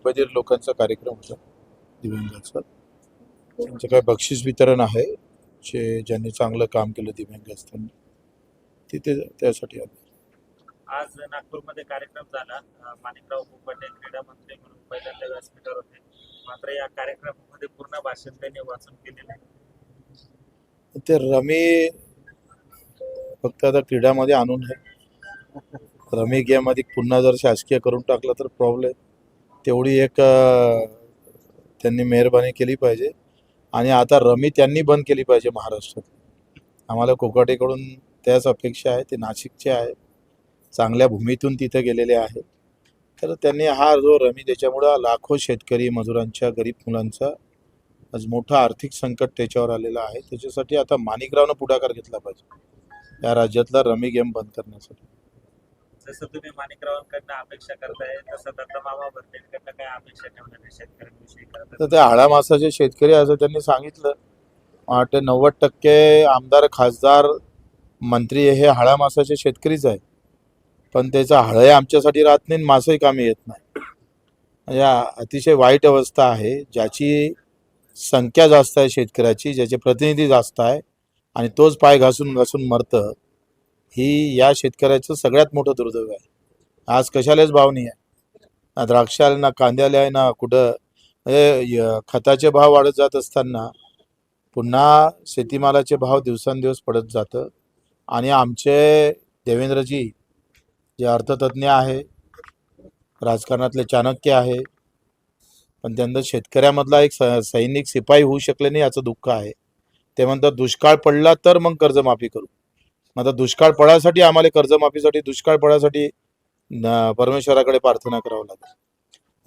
मुंबईतील लोकांचा कार्यक्रम होता दिव्यांगाचा. त्यांचं काय बक्षीस वितरण आहे जे ज्यांनी चांगलं काम केलं दिव्यांग असताना तिथे त्यासाठी आलो. आज नागपूरमध्ये कार्यक्रम झाला. माणिकराव कोपटे क्रीडा मंत्री म्हणून पहिल्यांदा व्यासपीठावर होते. मात्र या कार्यक्रमामध्ये पूर्ण भाषण त्यांनी वाचून केलेलं आहे. ते रमी फक्त आता क्रीडामध्ये आणून आहे. रमी गेममध्ये पुन्हा जर शासकीय करून टाकलं तर प्रॉब्लेम तेवढी एक त्यांनी मेहरबानी केली पाहिजे. आणि आता रमी त्यांनी बंद केली पाहिजे महाराष्ट्रात. आम्हाला कोकाटेकडून त्याच अपेक्षा आहे ते नाशिकचे आहे. चांगल्या भूमीतून तिथे गेलेले आहे तर त्यांनी हा जो रमी त्याच्यामुळं लाखो शेतकरी मजुरांच्या गरीब मुलांचा आज मोठं आर्थिक संकट त्याच्यावर आलेलं आहे. त्याच्यासाठी आता माणिकरावनं पुढाकार घेतला पाहिजे. या राज्यातला रमी गेम बंद करण्यासाठी. जसं तुम्ही माणिकरावांकडनं अपेक्षा करताय तसं दत्ता मामा भरतेकडनं काय अपेक्षा ठेवणार शेतकऱ्यांविषयी? तर ते आळा मासाचे शेतकरी असं त्यांनी सांगितलं. वाटते नव्वद टक्के आमदार खासदार मंत्री हे हाळा मासाचे शेतकरीच आहे पण त्याचा हळही आमच्यासाठी राहत नाही आणि मासही कामी येत नाही. म्हणजे अतिशय वाईट अवस्था आहे ज्याची संख्या जास्त आहे शेतकऱ्याची ज्याचे प्रतिनिधी जास्त आहे आणि तोच पाय घासून घासून मरतं. ही या शेतकऱ्याचं सगळ्यात मोठं दुर्दैव आहे. आज कशालाच भाव नाही आहे ना द्राक्षाला ना कांद्याला आहे ना कुठं. म्हणजे खताचे भाव वाढत जात असताना पुन्हा शेतीमालाचे भाव दिवसेंदिवस पडत जातं. आणि आमचे देवेंद्रजी जे अर्थतज्ञ आहे राजकारणातले चाणक्य आहे पण त्यांना शेतकऱ्यामधला एक स सैनिक सिपाही होऊ शकले नाही याचं दुःख आहे. ते म्हणतात दुष्काळ पडला तर मग कर्जमाफी करू. आता दुष्काळ पडायसाठी आम्हाला कर्जमाफीसाठी दुष्काळ पडायसाठी परमेश्वराकडे प्रार्थना करावं लागेल.